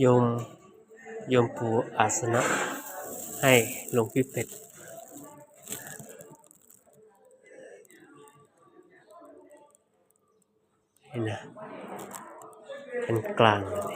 โยมโยมปูอาสนะให้หลวงพี่เป็ดเห็นนะเป็นกลางเลย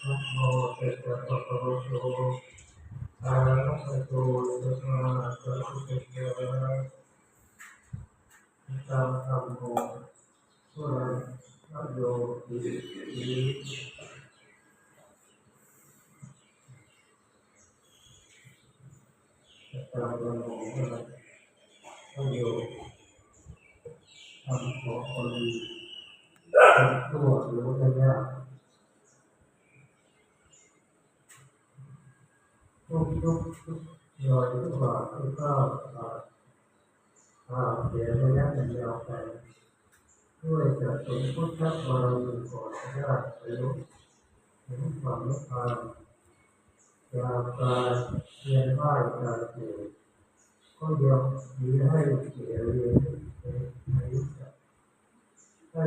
จรุ ตาสุปฏิจัมปติกัสัญชาลีติวรายาจาตาสุตาตัสสะพระกัสสะวิชาเอเตสุตมังรุดังสิมังคัสนะโมตัสสะภะคะวะโตอะราสัมพุทธัสสะนะโมตัสสะภะคะวะโตอะระหะโตสัมมาสัมพุทธัสสะนะโมตัสสะภะคะวะโตอะระหะโตสัมมาสัมพุทธัสสะตัมธัมโมสุรังอโยติติตามระโมนะพระโยทำของคนดีทำตัวหรือว่ายากทุกทุกทุกหน่อยทุกบาททุกข้าวบาทเสียระยะยาวไปด้วยจะสมพุทธบารมีก่อนญาติไปรู้ถึงความนิพพานจากกาเรียนไหว้กาเกิดก็ยอมมีให้เสียเรียนเป็นอายุสักให้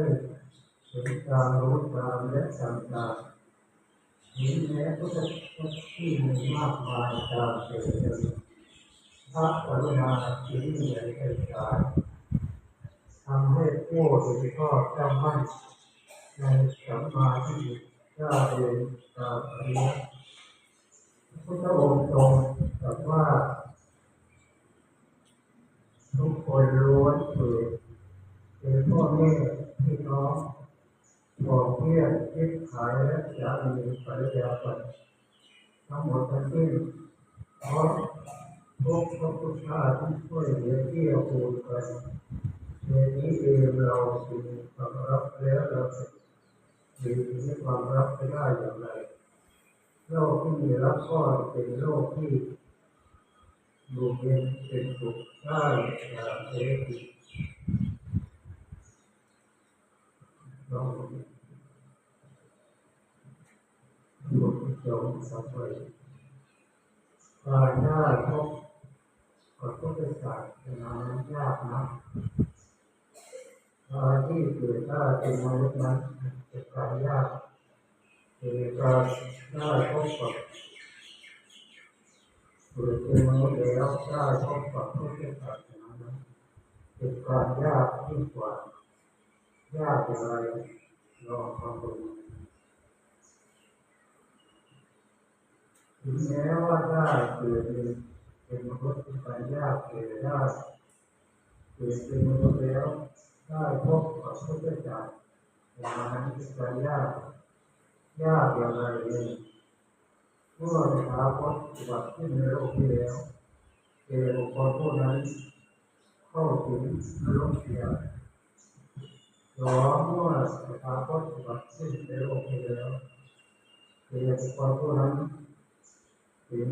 เห็นตามรู้ตามและจำตาม นี้แม้วพุทธที่มีมากมายตามเกิดพระกรุณาที่มีในใจกายทำให้ผู้ที่ชอจำมั่นในสัมมาทิฏฐิได้เรียนตามอริยพุทธองค์ทรงตรัสว่า ทุกคนล้วนเกิดเป็นพ่อแม่พี่น้อง บอกเพื่อนคิดขายและสามีภรรยากันทั้งหมดทั้งสิ้นเพราะทุกพระพุทธาที่ช่วยเหลือเกี่ยวกูลกันในนี้เองเราจึงความรับแล้วเราจะมีความรับไปได้อย่างไรโลกที่มีรับก็เป็นโลกที่อยู่เย็นเป็นสุขได้อย่างเสรีล องดูจงสัมผัสการได้พบกับพุทธศาสนายากนะการที่เกิดได้าเป็นมนุษย์นั้นจะการยากแต่การได้าพบกับเกิดเป็นมนุษย์แล้วได้พบกับพุทธศาสนานั้นเป็นการยากยิ่งกว่า ยากอย่างไรลองฟังดูถึงแม้ว่าได้เกิดเป็นมนุษย์เป็นการยากเกิดได้เกิดเป็นมนุษย์แล้วได้พบกับพุทธศาสนางนั้นเป็นการยากยากอย่างไรเองเมื่อสถาคตปฏิบัติขึ้นในโลกที่แล้วเอบุคคลผู้นั้นเข้าถึงนรกเสีย สองเมื่อสถาคตปฏิบัติขึ้นในโลกที่แล้วเอบุคคลผู้นั้นถึง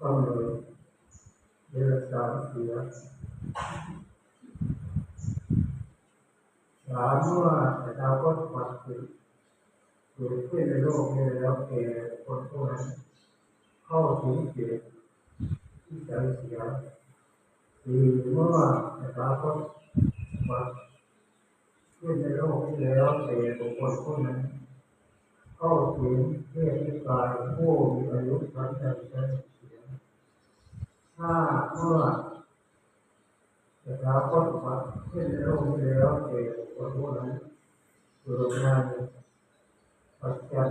กำเนิดเดรัจฉานเสียสามเมื่อสถาคตปฏิบัติขึ้นเกิดขึ้นในโลกนี้แล้วเอบุคคลผู้นั้นเข้าถึงเกียรติที่ใจเสียดีเมื่อสถาคตมา ขึ้นในโลกที่แล้วแต่บุคคลผู้นั้นเข้าถึงเพศที่กายผู้มีอายุทั้งใจใจเสียถ้าเมื่อสถาคตมาขึ้นในโลกที่แล้วแต่บุคคลผู้นั้นเกิดในปัจจัย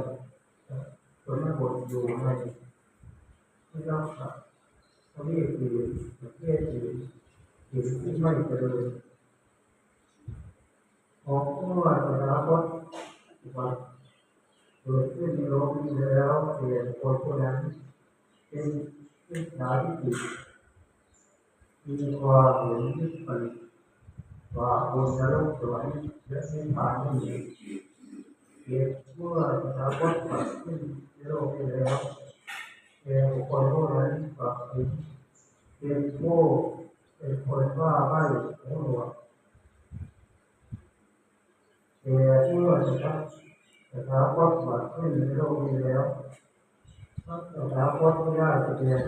ผลบทอยู่ในที่รักษาประเทศอื่นประเทศอื่นอื่ที่ไม่เจริญ ของผู้ว่าจะรับวัตวัดกิดขึ้นในโลกนี้แล้วเปลี่ยนคนผู้นั้นเป็นมิจฉาทิฏฐิมีความเห็นที่ผิดว่าบุญนรกสวรรค์และนิพพานไม่มีเกิดเมื่อสถาคตเกิดขึ้นในโลกนี้แล้วเป็นบุคคลผู้นั้นกลับเป็นเป็นผู้เป็นคนว่าไม่หูหนวก แต่เมื่อสถาสถาคตเกิดขึ้นในโลกนี้แล้วสถาคตไม่ได้แสดง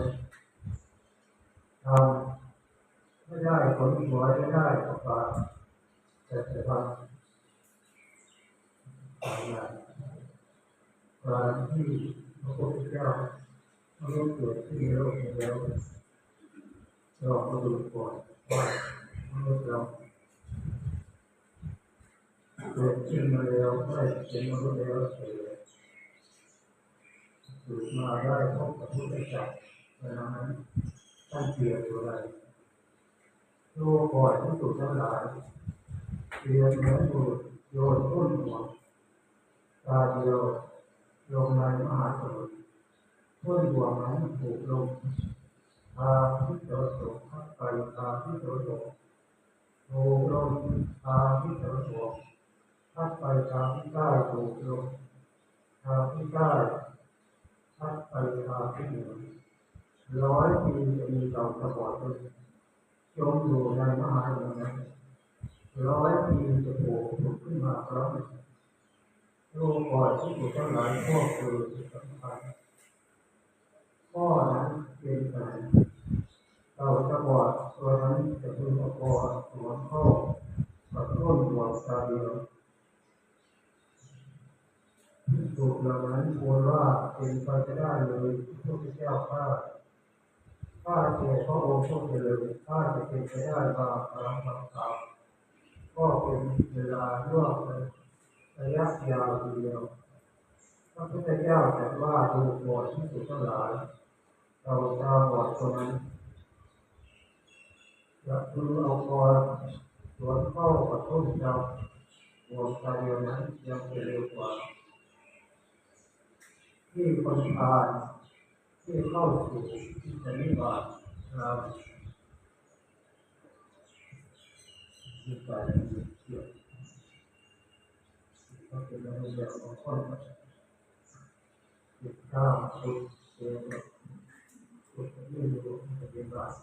ทำไม่ได้ผลหวยไม่ได้ประกาศแต่จะทำการที่พระพุทธเจ้าเมื่อเกิดขึ้นในโลกนี้แล้วเรามาดูก่อนว่าเมื่อเรา เกิดขึ้นมาแล้วได้เป็นมนุษย์แล้วเกิดเกิดมาได้พบกับพุทธเจ้าดังนั้นท่านเปรียบอยู่อะไรโลกก่อนที่สุดทั้งหลายเรียบเหมือนบุตรโยนต้นหัวตาเดียวลงในมหาสมุทรต้นหัวนั้นถูกลงทาที่ตะวันตกพัดไปทาที่ตะวันตกถูกลงทาที่ตะวั นตกพัดไปทางที่ใต้ถูกลงทางที่ใต้พัดไปทางที่เหนือร้อยปีจะมีเราตะบอดเลยจมอยู่ในมหาสมุทรนั้นร้อยปีจะโผล่ขึ้นมาพร้อมโลกก่อนที่อยู่ทั้งหลายพวกคือสำคัญข้อนั้นเป็นไงเราจะบอดตัวนั้นจะเป็นอกรณ์สวมเข้ากับต้นหัวตาเดียว ถูกเหล่านั้นควรว่าเป็นไปจะได้เลยพระพุทธเจ้าข้าข้าเจ้าพระองค์ทรงเจริญข้าจะเป็นไปได้บางครั้งบางคราวก็เป็นเวลาล่วงเลยระยะยาวทีเดียวพระพุทธเจ้าตรัสว่าดูบอดที่สุดทั้งหลายเราตาบอดคนนั้นจะพึงเอาคอสวนเข้ากับต้นเจ้าดวงตาเดียวนั้นยังจะเร็วกว่า ที่คนทานที่เข้าสู่ที่จะนิพพานเราที่ไปเที่ยวก็เป็นเรื่องของคนติดข้าวสุดเสียงสุดที่รู้ปฏิบัติ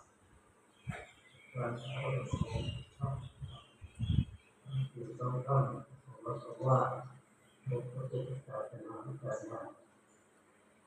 การเข้าของชอบที่ต้องต้องของเราสว่าหมดพระพุทธศาสนาที่เกิดมา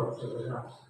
าจะ